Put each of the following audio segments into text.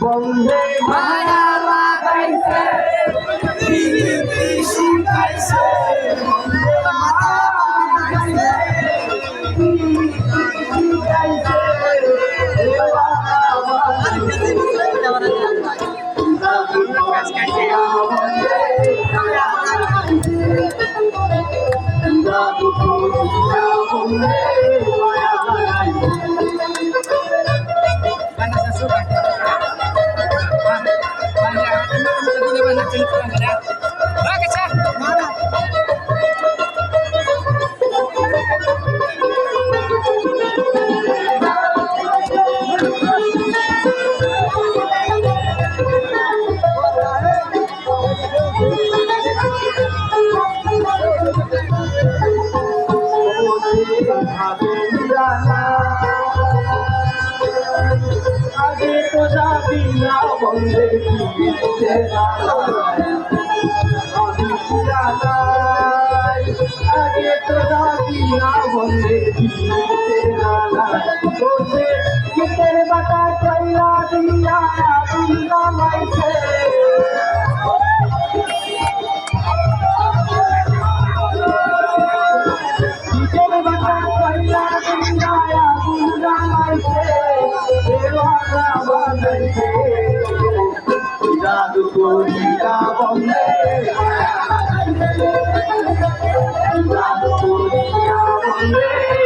বন্ধে ভাড়া লাগাইছে শিখাইছে আগে তো যাবি না বন্ধে আমি আগে তো যাবি না বন্ধে কিসের বাটা কইলা দিয়া দুনিয়া মাইছে Thank you.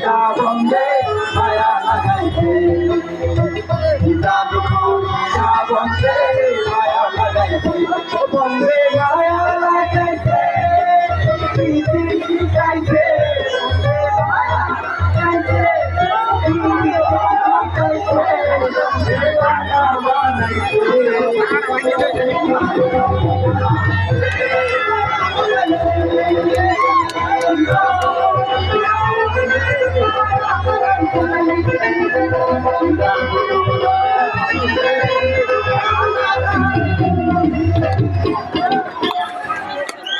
চিন্তা বন্ধে মায়া লাগাইছে চিন্তা দুঃখ চিন্তা বন্ধে মায়া লাগাইছে বন্ধে মায়া লাগাইছে প্রীতি শিখাইছে